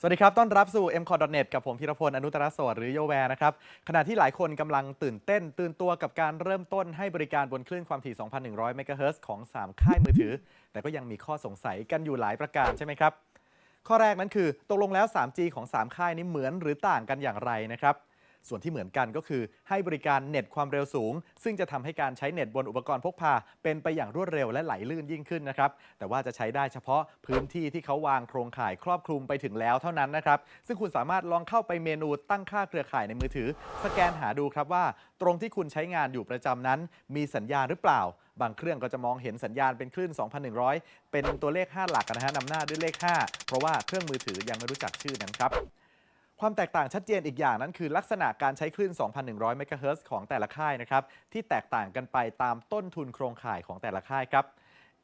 สวัสดีครับ ต้อนรับสู่ m c o t n e t กับผมพีรพล อนุตตรสวัสดิ์หรือโยแวร์นะครับ ขณะที่หลายคนกำลังตื่นเต้น ตื่นตัวกับการเริ่มต้นให้บริการบนคลื่นความถี่ 2,100 เมกะเฮิรตซ์ของ 3 ค่ายมือถือ แต่ก็ยังมีข้อสงสัยกันอยู่หลายประการใช่ไหมครับ ข้อแรกนั้นคือ ตกลงแล้ว 3G ของ 3 ค่ายนี้เหมือนหรือต่างกันอย่างไรนะครับ ส่วนที่เหมือนกันก็คือให้บริการเน็ตความเร็วสูง ซึ่งจะทำให้การใช้เน็ตบนอุปกรณ์พกพา เป็นไปอย่างรวดเร็วและไหลลื่นยิ่งขึ้นนะครับแต่ว่าจะใช้ได้เฉพาะพื้นที่ที่เขาวางโครงข่ายครอบคลุมไปถึงแล้วเท่านั้นนะครับซึ่งคุณสามารถลองเข้าไปเมนูตั้งค่าเครือข่ายในมือถือ สแกนหาดูครับว่า ตรงที่คุณใช้งานอยู่ประจำนั้น มีสัญญาณหรือเปล่าบางเครื่องก็จะมองเห็นสัญญาณเป็นคลื่น 2,100 เป็นตัวเลข 5 หลักนะฮะนำหน้าด้วยเลข 5 เพราะว่าเครื่องมือถือยังไม่รู้จักชื่อนั้นครับ ความแตกต่างชัดเจนอีกอย่างนั้นคือลักษณะการใช้คลื่น 2,100 เมกะเฮิรตซ์ของแต่ละค่ายนะครับ ที่แตกต่างกันไปตามต้นทุนโครงข่ายของแต่ละค่ายครับ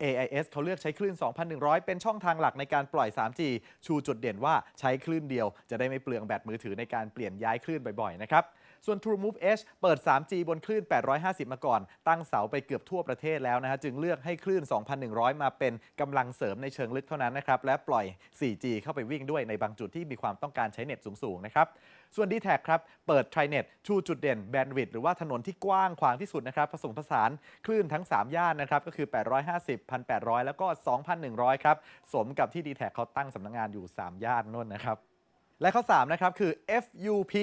AIS เขาเลือกใช้คลื่น 2,100 เป็นช่องทางหลักในการปล่อย 3G ชูจุดเด่นว่าใช้คลื่นเดียว จะได้ไม่เปลืองแบตมือถือในการเปลี่ยนย้ายคลื่นบ่อยๆ นะครับ ส่วน TrueMove H เปิด 3G บนคลื่น 850 มาก่อน ตั้งเสาไปเกือบทั่วประเทศแล้วนะฮะ จึงเลือกให้คลื่น 2,100 มาเป็นกำลังเสริมในเชิงลึกเท่านั้นนะครับ และปล่อย 4G เข้าไปวิ่งด้วยในบางจุดที่มีความต้องการใช้เน็ตสูงๆ นะครับส่วน d t แทครับ เปิด TriNet ชูจุดเด่นแบนด์วิดต์หรือว่าถนนที่กว้างขวางที่สุดนะครับ ผสมผสานคลื่นทั้ง 3 ย่านนะครับ ก็คือ 850 1,800 แล้วก็ 2,100 ครับ สมกับที่ d t แทเขาตั้งสำนักงงานอยู่ 3 ย่านนั่นนะครับ และข้อ 3 นะครับ คือ FUP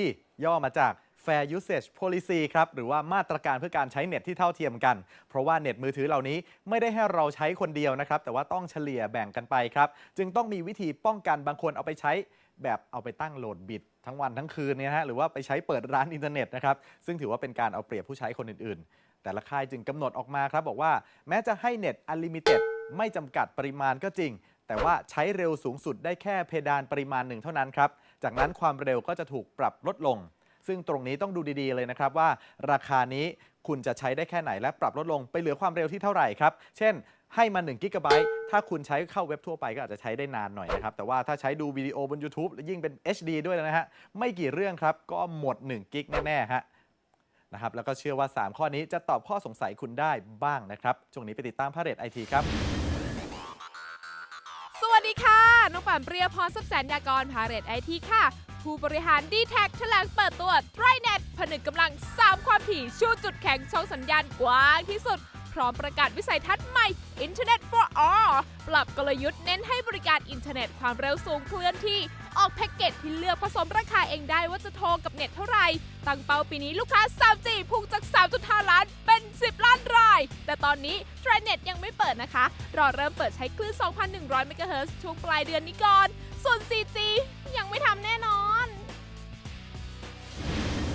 ย่อมาจาก Fair Usage Policy ครับ หรือว่ามาตรการเพื่อการใช้เน็ตที่เท่าเทียมกัน เพราะว่าเน็ตมือถือเหล่านี้ไม่ได้ให้เราใช้คนเดียวนะครับ แต่ว่าต้องเฉลี่ยแบ่งกันไปครับ จึงต้องมีวิธีป้องกันบางคนเอาไปใช้ แบบเอาไปตั้งโหลดบิตทั้งวันทั้งคืนเนี่ยฮะหรือว่าไปใช้เปิดร้านอินเทอร์เน็ตนะครับซึ่งถือว่าเป็นการเอาเปรียบผู้ใช้คนอื่นๆ แต่ละค่ายจึงกำหนดออกมาครับบอกว่าแม้จะให้เน็ต Unlimited ไม่จำกัดปริมาณก็จริง แต่ว่าใช้เร็วสูงสุดได้แค่เพดานปริมาณหนึ่งเท่านั้นครับจากนั้นความเร็วก็จะถูกปรับลดลง ซึ่งตรงนี้ต้องดูดีๆเลยนะครับว่า ราคานี้คุณจะใช้ได้แค่ไหนและปรับลดลงไปเหลือความเร็วที่เท่าไหร่ครับ เช่น ให้มา1กิกะไบต์ถ้าคุณใช้เข้าเว็บทั่วไปก็อาจจะใช้ได้นานหน่อยนะครับ แต่ว่าถ้าใช้ดูวิดีโอบน YouTube และยิ่งเป็น HD ด้วยนะฮะ ไม่กี่เรื่องครับ ก็หมด1กิกแน่ๆฮะนะครับแล้วก็เชื่อว่า 3 ข้อนี้จะตอบข้อสงสัยคุณได้บ้างนะครับ ช่วงนี้ไปติดตามพาเรตไอทีครับ สวัสดีค่ะ น้องป่านเปรียพรสับแสนยากรพาเรตไอทีค่ะ ผู้บริหาร d t แทแถลงเปิดตัว t r i n e t ผนึกกำลัง 3 ความถี่ชูจุดแข็งช่องสัญญาณกว้างที่สุด พร้อมประกาศวิสัยทัศน์ใหม่ Internet for All ปรับกลยุทธ์เน้นให้บริการอินเทอร์เน็ตความเร็วสูงเคลื่อนที่ ออกแพ็กเกจที่เลือกผสมราคาเองได้ว่าจะโทรกับเน็ตเท่าไหร่ ตั้งเป้าปีนี้ลูกค้า 3G พุ่งจาก 3.5 ล้านเป็น 10 ล้านราย แต่ตอนนี้ t r i n e t ยังไม่เปิดนะคะ รอเริ่มเปิดใช้คลื่น 2,100 เมกะเฮิรตซ์ช่วงปลายเดือนนี้ก่อน ส่วน 4G ยังไม่ทำแน่นอน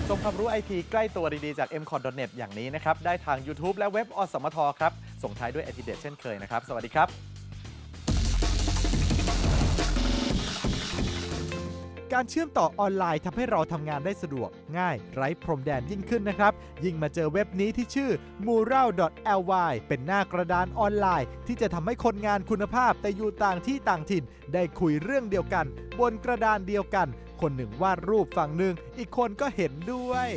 ชมความรู้ไอทีใกล้ตัวดีๆ จาก m c o n n e t อย่างนี้นะครับ ได้ทาง YouTube และเว็บอสมทครับ ส่งท้ายด้วยไอทีเด็ดเช่นเคยนะครับ สวัสดีครับ การเชื่อมต่อออนไลน์ทำให้เราทำงานได้สะดวก ง่ายไร้พรมแดนยิ่งขึ้นนะครับ ยิ่งมาเจอเว็บนี้ที่ชื่อ mural.ly เป็นหน้ากระดานออนไลน์ ที่จะทำให้คนงานคุณภาพแต่อยู่ต่างที่ต่างถิ่น ได้คุยเรื่องเดียวกัน บนกระดานเดียวกัน คนหนึ่งวาดรูปฝั่งหนึ่งอีกคนก็เห็นด้วย